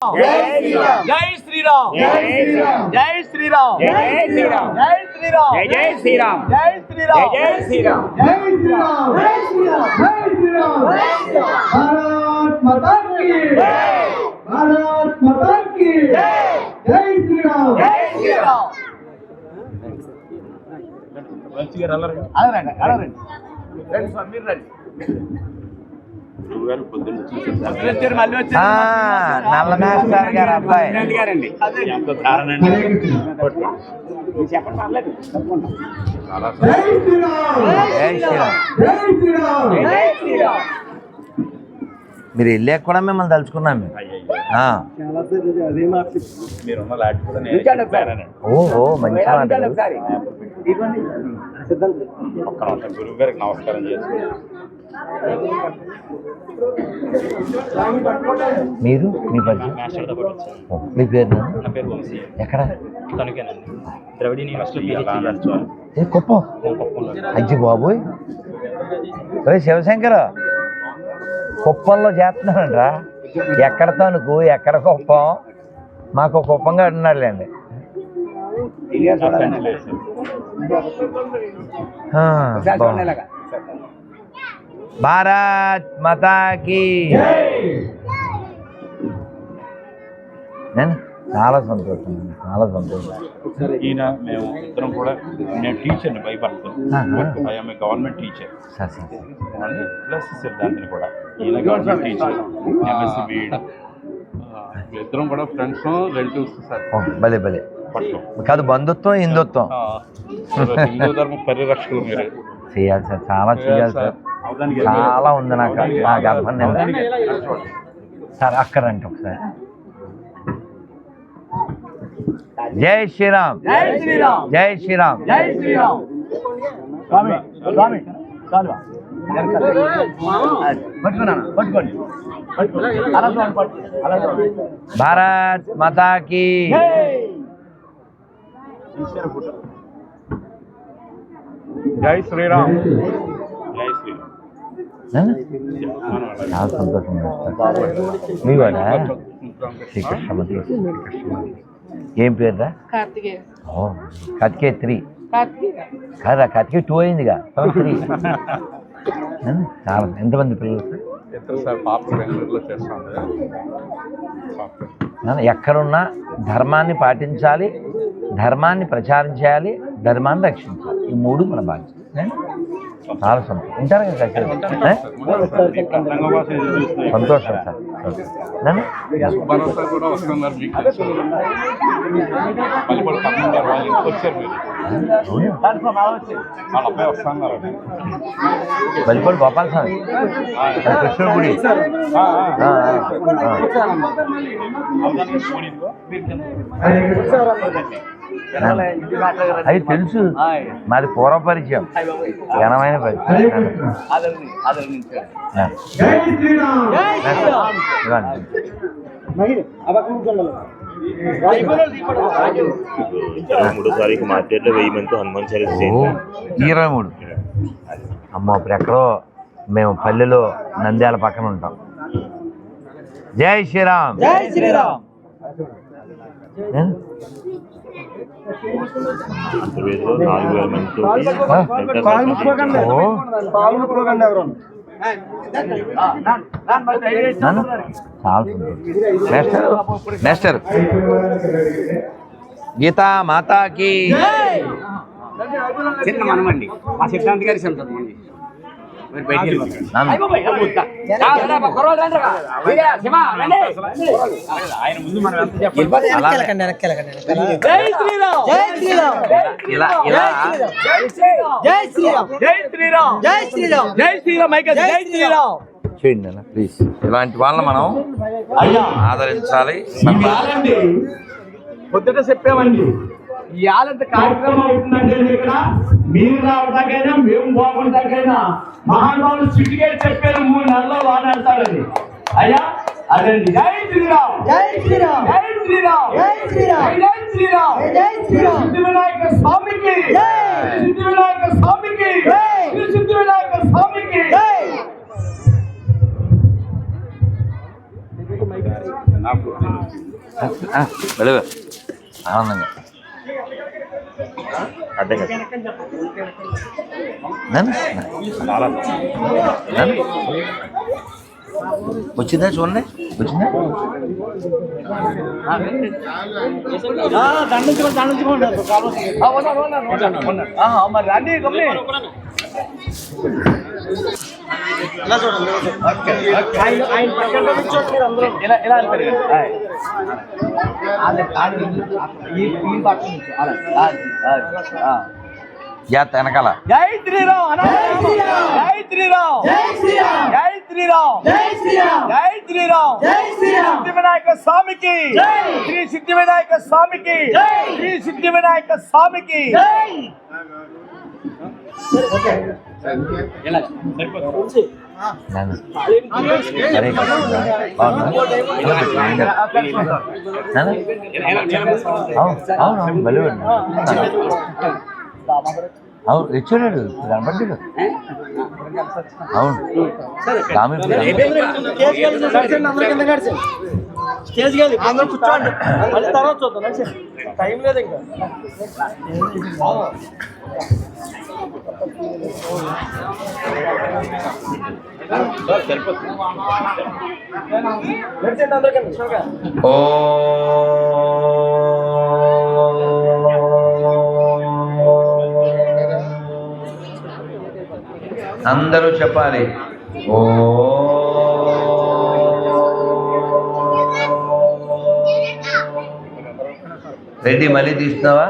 జై శ్రీరామ్ జై శ్రీరామ్ జై శ్రీరామ్ జై శ్రీరామ్ జై జై శ్రీరామ్ జై శ్రీరామ్ జై శ్రీరామ్ జై శ్రీరామ్ జై శ్రీరామ్ జై శ్రీరామ్ భారత్ మాతా కీ భారత్ మాతా కీ జై శ్రీరామ్ జై శ్రీరామ్ అలారండి రండి స్వామి మీరు రండి మళ్ళీ వచ్చారు మళ్ళీ వచ్చారు ఆ, నల్ల మాస్టర్ గారు అబ్బాయి. గారండి. హరే కృష్ణ చెప్పండి. పర్లేదు తప్పకుండా. జై శ్రీరామ్! జై శ్రీరామ్. జై శ్రీరామ్! జై శ్రీరామ్. మీరు వెళ్ళాక కూడా మిమ్మల్ని తలుచుకున్నాం మేము. ఆ. మీరున్న లాంటి కూడా నేను నిల్చోండి ఒకసారి. చెప్పానండి. ఓ ఓ మంచి గురువు గారికి నమస్కారం చేసుకుని మీరు మీ ఓ, మీ పేరు? నా పేరు వంశీ. ఎక్కడ? తనకేనండి ద్రవిడ యూనివర్సిటీ కుప్పం? అజ్జి బాబోయ్. రే శివశంకర్ కుప్పంలో చేస్తున్నాడంట్రా ఎక్కడ తణుకు ఎక్కడ కుప్పం? మాకు కుప్పంగా చూడండి బాగుంది. భారత్ మాతాకి నేను? చాలా సంతోషం చాలా సంతోషం. ఈయన మేము ఇద్దరం కూడా నేను టీచర్ని భయపడతాను. I'm government teacher sir sir అండి ప్లస్ సిద్ధాంతిని కూడా. ఈయన గవర్నమెంట్ టీచర్ ఎంఎస్సి బీఈడ్ ఇద్దరం కూడా ఫ్రెండ్స్ రిలేటివ్స్ సార్. భలే భలే. కాదు బంధుత్వం హిందుత్వం. హిందూ ధర్మ పరిరక్షకులు మీరు. చేయాలి సార్ చాలా చేయాలి సార్. చాలా ఉంది నాకు. నా గర్భం నిండా సార్ అక్కడంటే ఒకసారి. జై శ్రీరామ్. జై శ్రీరామ్. జై శ్రీరామ్. జై శ్రీరామ్. స్వామి స్వామి చాలు పట్టుకున్నా పట్టుకోండి పట్టుకోండి. అలా చూడండి పట్టుకోండి అలా చూడండి భారత్ మాతాకి. జై శ్రీరామ్. చాలా సంతోషం మీ వాడా శ్రీకృష్ణమతి ఏం పేరురా? కార్తికేయ. ఓ కతికే త్రీ. కార్తికేయ కాదా కతికే టూ అయిందిగా. త్రీ. చాలా ఎంతమంది పిల్లలు? ఎక్కడున్నా ధర్మాన్ని పాటించాలి ధర్మాన్ని ప్రచారం చేయాలి ధర్మాన్ని రక్షించాలి. ఈ మూడు మన బాధ్యత. చాలా సంతోషం ఉంటారు కదా? ఏ? సంతోషం సార్. బలిపడి గోపాల స్వామి అది కృష్ణుడి గుడి. ఆ, ఆ. ఆ, ఆ, ఆ. అది తెలుసు. మాది పూర్వ పరిచయం. ఘనమైన పరిచయం. మూడో తారీఖు మార్కెట్లో వెయ్యి మందితో హనుమాన్ చాలీస ఇరవై మూడు. అమ్మో అప్పుడు ఎక్కడో మేము పల్లెలో నంద్యాల పక్కన ఉంటాం. జై శ్రీరామ్. జై శ్రీరామ్. నాలుగు వేల మందితో. Master master. గీతా మాతాకి. చిన్న మనమండి. మా సిద్ధాంత్ గారి సంతోషం చేయండి అన్న ప్లీజ్. ఇలాంటి వాళ్ళని మనం అయ్యా. ఆదరించాలి. పొద్దుట చెప్పామండి. ఇవాళంత కార్యక్రమం అవుతుందంటే ఇక్కడ మీరు రావడానికైనా మేము బాగుంటాకైనా మహానుభావులు చిటికే చెప్పారు మూడు నెలల్లో వాడాడతారని అయ్యా అదండి జై శ్రీరామ్. జై శ్రీరామ్. జై శ్రీరామ్. జై శ్రీరామ్. జై శ్రీరామ్. జై శ్రీరామ్. సిద్ధి వినాయక స్వామికి. సిద్ధి వినాయక స్వామికి. సిద్ధి వినాయక స్వామికి. నాకు ఆనందంగా. అర్థం కదా నన్ను చాలా నన్ను వచ్చిందా చూడండి వచ్చిందా మరి రండి గమ్ముని. ఇలా ఇలా వెళ్ళిపోయారు కదా. ఆయ్. అది- అది- ఈ- ఈ పక్క నుంచి. అలా. అది, అది. ఆ. జాత్ వెనకాల జై శ్రీరామ్ అనా? జై శ్రీరామ్ జై శ్రీరామ్ జై శ్రీరామ్ జై శ్రీరామ్ జై శ్రీరామ్ జై శ్రీరామ్ సిద్ధి వినాయక స్వామికి శ్రీ సిద్ధి వినాయక స్వామికి శ్రీ సిద్ధి వినాయక స్వామికి నన్ను అవును అవును అవును బలి అవును తెచ్చాడు అవును స్వామి ఇప్పుడు అందరూ కూర్చోండి మళ్ళీ తర్వాత చూద్దాం టైం లేదు ఇంకా ఓ అందరూ చెప్పాలి. ఓ రెడ్డి మళ్ళీ తీస్తున్నావా?